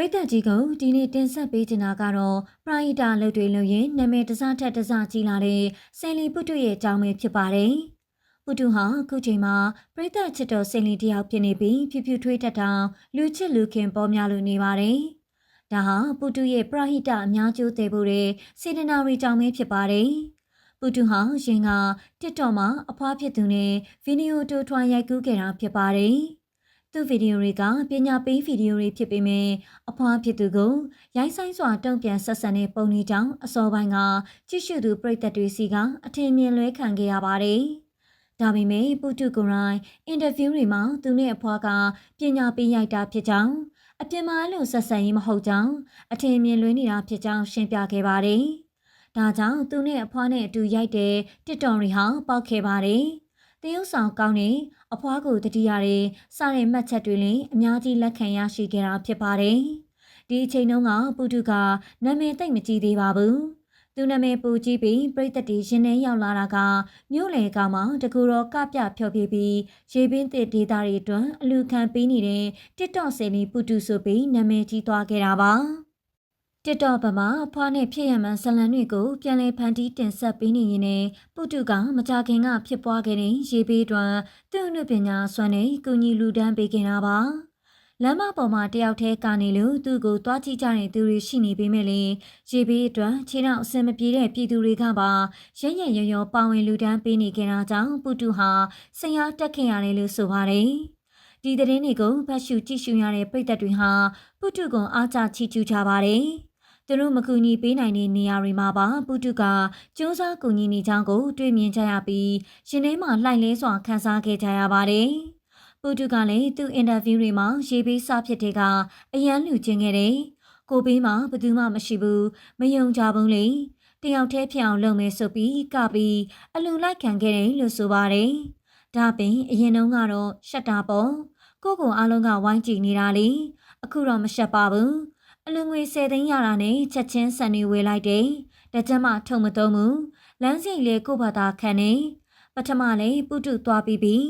ရိသတ်ကြီးကဒီနေ့တင်ဆက်ပေးချင်တာကတော့ပရိုင်တာအလုပ်တွေလုပ်ရင်နာမည်တစားထက်တစားကြီးလာတဲ့ဆယ်လီပုတုရဲ့အကြောင်းပဲဖြစ်ပါတယ်။ပုတုဟာအခုချိန်မှာပရိသတ်ချစ်တော်ဆယ်လီတယောက်ဖြစ်နေပြီးဖြူဖြူထွေးတတ်တောင်လူချစ်လူခင်ပေါ်များလို့နေပါတယ်။ဒါဟာပုတုရဲ့ပရိုဟိတအများကျိုးသေးဖို့တဲ့စေတနာရီကြောင့်ပဲဖြစ်ပါတယ်။ပုတုဟာရင်ကတစ်တော်မှာအဖွားဖြစ်သူနဲ့ဗီဒီယိုတိုထွားရိုက်ကူးခဲ့တာဖြစ်ပါတယ်။ သူ့ဗီဒီယိုတွေကပညာပေးဗီဒီယိုတွေဖြစ်ပေမဲ့အဖွားဖြစ်သူကိုရိုင်းဆိုင်စွာတုံ့ပြန်ဆက်ဆံတဲ့ပုံလေးကြောင့်အစောပိုင်းကကြည့်ရှုသူပရိသတ်တွေစီကအထင်မြင်လွဲခံခဲ့ရပါတယ်။ဒါပေမဲ့ပုတုကိုရိုင်းအင်တာဗျူးတွေမှာသူနဲ့အဖွားကပညာပေးရိုက်တာဖြစ်ကြောင်းအပြင်မှာလို့ဆက်ဆံရေးမဟုတ်ကြောင်းအထင်မြင်လွဲနေတာဖြစ်ကြောင်းရှင်းပြခဲ့ပါတယ်။ဒါကြောင့်သူနဲ့အဖွားနဲ့အတူရိုက်တဲ့တစ်တော်တွေဟာပေါက်ခဲ့ပါတယ်။ တရုတ်ဆောင်ကောင်းနေအဖွားကိုတတိယရဲစတဲ့မှတ်ချက်တွေလည်းအများကြီးလက်ခံရရှိခဲ့တာဖြစ်ပါတယ်။ဒီအချိန်တုန်းကပုတုကနာမည်တိတ်မကြည့်သေးပါဘူး။သူနာမည်ပူကြည့်ပြီးပြိသက်တီရင်ထဲရောက်လာတာကမြို့လေကမှတကူတော်ကပြဖြောပြပြီးရေပင်းတစ်ဒေတာတွေအတွက်အလူခံပေးနေတဲ့ TikTok ဆယ်လီပုတုဆိုပြီးနာမည်ကြီးသွားခဲ့တာပါ။ တစ်တော့ဗမာအဖွားနဲ့ဖြစ်ရမှန်ဇလန်တွေကိုပြန်လည်ဖန်တီးတင်ဆက်ပေးနေရင်လည်းပုတုကမကြခင်ကဖြစ်ပွားခဲ့တဲ့ရေပေးတွင်သူ့အနုပညာစွမ်းနဲ့ကုညီလူဒန်းပေးခဲ့တာပါလမ်းမပေါ်မှာတယောက်တည်းကနေလို့သူ့ကိုတွားကြည့်ကြတဲ့သူတွေရှိနေပေမဲ့လည်းရေပေးအတွက်ခြေထောက်အဆင်မပြေတဲ့ပြည်သူတွေကပါရရရရပါဝင်လူဒန်းပေးနေကြတာကြောင့်ပုတုဟာဆရာတက်ခင်ရတယ်လို့ဆိုပါတယ်ဒီသတင်းတွေကိုဖတ်ရှုကြည့်ရှုရတဲ့ပြည်သက်တွေဟာပုတုကွန်အားကြချီးကျူးကြပါတယ်။ သူတို့မကူညီပေးနိုင်တဲ့နေရာတွေမှာပါပုတုကစူးစမ်းကူညီနေကြောင်းကို တွေ့မြင်ကြရပြီးရှင်ထဲမှာလှိုင်လဲစွာခန်းစားခဲ့ကြရပါတယ်။ပုတုကလည်းသူ့အင်တာဗျူးတွေမှာရေပေးစဖြစ်တဲ့ကအရန်လူချင်းခဲ့တယ်။ကိုပေးမှာဘယ်သူမှမရှိဘူးမယုံကြဘူးလေ။တယောက်တည်းဖြစ်အောင်လုပ်မယ်ဆိုပြီးကပြီးအလူလိုက်ခံခဲ့တယ်လို့ဆိုပါတယ်။ဒါပင်အရင်တုန်းကတော့ရှက်တာပေါ့ကိုကိုအားလုံးကဝိုင်းကြည့်နေတာလေအခုတော့မရှက်ပါဘူး အလူငွေ10သိန်းရတာနဲ့ချက်ချင်းဆန်နေဝေလိုက်တယ်။တကြမ်းမှထုံမသုံးဘူး။လမ်းစိတ်လေကိုဘာသာခံနေပထမလေပုတုသွားပြီးပြီး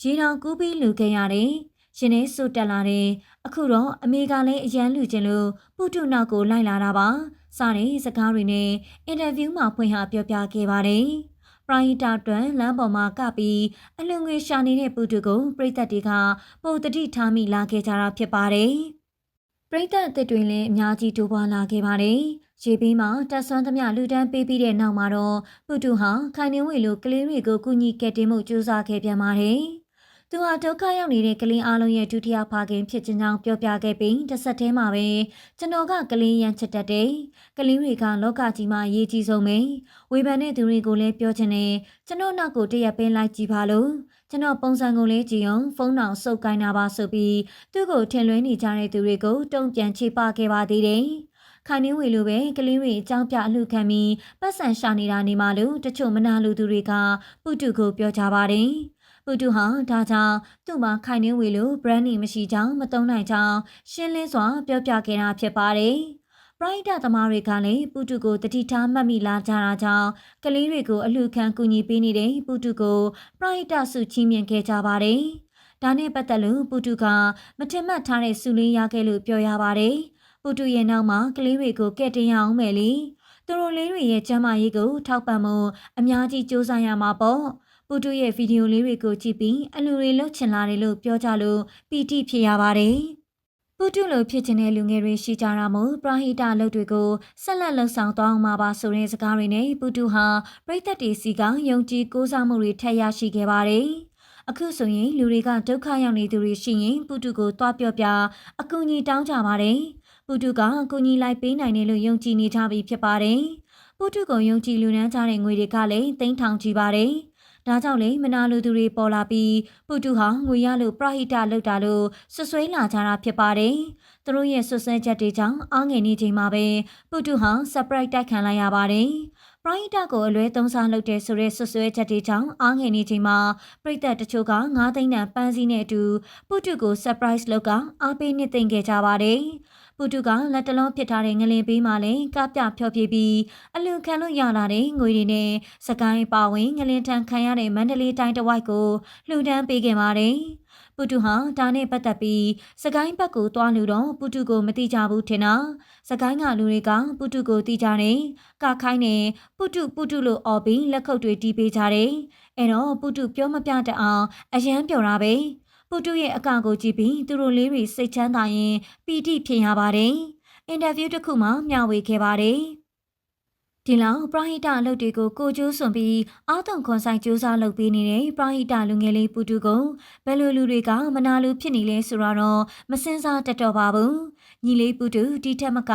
ရေတောင်ကူးပြီးလူခဲ့ရတယ်။ရှင်နေစုတက်လာတယ်။အခုတော့အမေကလည်းအရန်လူချင်းလို့ပုတုနောက်ကိုလိုက်လာတာပါ။စတဲ့စကားတွေနဲ့အင်တာဗျူးမှာဖွင့်ဟပြောပြခဲ့ပါတယ်။ပရိုင်တာတွန်လမ်းပေါ်မှာကပြီးအလူငွေရှာနေတဲ့ပုတုကိုပြည်သက်တွေကပုံတတိထားမိလာခဲ့ကြတာဖြစ်ပါတယ်။ ပရိသတ်အသစ်တွေလည်းအများကြီးတိုးပွားလာခဲ့ပါတယ်။ရေပေးမှာတက်ဆွမ်းသမျှလူတန်းပေးပြီးတဲ့နောက်မှာတော့ပုတုဟာခိုင်နေဝေလိုကလေးတွေကိုကူညီကယ်တင်မှုစူးစမ်းခဲ့ပြန်ပါတယ်။သူဟာဒုက္ခရောက်နေတဲ့ကလေးအလုံးရဲ့ဒုတိယဖခင်ဖြစ်ခြင်းကြောင့်ပြောပြခဲ့ပြီးတစ်ဆက်တည်းမှာပဲကျွန်တော်ကကလေးရန်ချစ်တတ်တယ်။ကလေးတွေကလောကကြီးမှာအရေးကြီးဆုံးပဲ။ဝေဖန်တဲ့သူတွေကိုလည်းပြောချင်တယ်။ကျွန်တော်နောက်ကိုတရက်ပင်းလိုက်ကြည့်ပါလို့။ ကျွန်တော်ပုံစံကိုလေးကြည့်အောင်ဖုန်းအောင်စုပ်ကိုင်းတာပါဆိုပြီးသူ့ကိုထင်လွဲနေကြတဲ့သူတွေကိုတုံ့ပြန်ချေပခဲ့ပါသေးတယ်။ခိုင်နှင်းဝေလိုပဲကလေးတွေအကြောင်းပြအလှခံပြီးပတ်စံရှာနေတာနေမှလို့တချို့မနာလူသူတွေကပုတုကိုပြောကြပါတယ်။ပုတုဟာဒါကြောင့်သူ့မှာခိုင်နှင်းဝေလို brand name မရှိကြောင်းမတုံးနိုင်ကြောင်းရှင်းလင်းစွာပြောပြခဲ့တာဖြစ်ပါတယ်။ ပရိုက်တာသမားတွေကလည်းပုတုကိုတတိထားမှတ်မိလာကြတာကြောင့်ကလေးတွေကိုအလှခံကူညီပေးနေတဲ့ပုတုကိုပရိုက်တာစုချီးမြှင့်ခဲ့ကြပါတယ်။ဒါနဲ့ပတ်သက်လို့ပုတုကမထင်မှတ်ထားတဲ့စုလင်းရခဲ့လို့ပြောရပါတယ်။ပုတုရဲ့နောက်မှာကလေးတွေကိုကဲ့တင်ရအောင်မယ်လေ။သူတို့လေးတွေရဲ့ကျမ်းမာရေးကိုထောက်ပံ့မှုအများကြီးစ조사ရမှာပေါ့။ပုတုရဲ့ဗီဒီယိုလေးတွေကိုကြည့်ပြီးအလူတွေလှုပ်ချင်လာတယ်လို့ပြောကြလို့ပီတိဖြစ်ရပါတယ်။ ပုတုလိုဖြစ်ခြင်းတဲ့လူငယ်တွေရှိကြတာမို့ပရဟိတလုပ်တွေကိုဆက်လက်လှုပ်ဆောင်သွားအောင်ပါဆိုတဲ့စကားတွေနဲ့ပုတုဟာပြိသက်တွေစီကယုံကြည်ကိုးစားမှုတွေထပ်ရရှိခဲ့ပါတယ်။အခုဆိုရင်လူတွေကဒုက္ခရောက်နေသူတွေရှိရင်ပုတုကိုတွားပြောပြအကူအညီတောင်းကြပါတယ်။ပုတုကအကူအညီလိုက်ပေးနိုင်တယ်လို့ယုံကြည်နေကြပြီဖြစ်ပါတယ်။ပုတုကိုယုံကြည်လူနန်းကြတဲ့ငွေတွေကလည်းသိန်းထောင်ကြည့်ပါတယ်။ ဒါကြောင့်လေမနာလူသူတွေပေါ်လာပြီးပုတုဟာငွေရလို့ပရဟိတလောက်တာလို့ဆွဆွဲလာကြတာဖြစ်ပါတယ်။သူတို့ရဲ့ဆွဆွဲချက်တွေကြောင့်အားငယ်နေချိန်မှာပဲပုတုဟာဆပ်ပရိုက်တိုက်ခံလိုက်ရပါတယ်။ပရိုက်တာကိုအလွဲသုံးစားလုပ်တဲ့ဆိုတဲ့ဆွဆွဲချက်တွေကြောင့်အားငယ်နေချိန်မှာပြိသက်တချို့က9သိန်းတန်ပန်းစည်းနဲ့အတူပုတုကို surprise လုပ်ကအားပေးနှစ်သိမ့်ခဲ့ကြပါတယ်။ ပူတူကလက်တလုံးဖြစ်ထားတဲ့ငလင်ပေးမှလည်းကပြဖြောပြပြီးအလူခံလို့ရလာတဲ့ငွေတွေနဲ့စကိုင်းပါဝင်ငလင်ထန်ခံရတဲ့မန္တလေးတိုင်းတဝိုက်ကိုလှူဒန်းပေးခဲ့ပါတယ်။ပုတုဟာဒါနဲ့ပတ်သက်ပြီးစကိုင်းဘက်ကိုသွားလို့တော့ပုတုကိုမတိကြဘူးထင်တာစကိုင်းကလူတွေကပုတုကိုတိကြတယ်ကခိုင်းနေပုတုပုတုလို့អော်ပြီးလက်ခုပ်တွေတီးပေးကြတယ်အဲ့တော့ပုတုပြောမပြတတ်အောင်အယမ်းပြောတာပဲ ပုတုရဲ့အကကိုကြည့်ပြီးသူတို့လေးတွေစိတ်ချမ်းသာရင်ပီတိဖြစ်ရပါတယ်အင်တာဗျူးတစ်ခုမှမျှဝေခဲ့ပါတယ်ဒီလောက်ပရဟိတအလုပ်တွေကိုကိုကျိုးစွန်ပြီးအာတုံခွန်ဆိုင်စူးစမ်းလုပ်ပေးနေတဲ့ပရဟိတလူငယ်လေးပူတူကိုဘယ်လိုလူတွေကမနာလိုဖြစ်နေလဲဆိုတော့မစင်စားတတ်တော့ပါဘူးညီလေးပူတူဒီထက်မက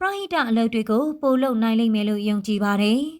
ပရဟိတအလုပ်တွေကိုပိုလုပ်နိုင်လိမ့်မယ်လို့ယုံကြည်ပါတယ်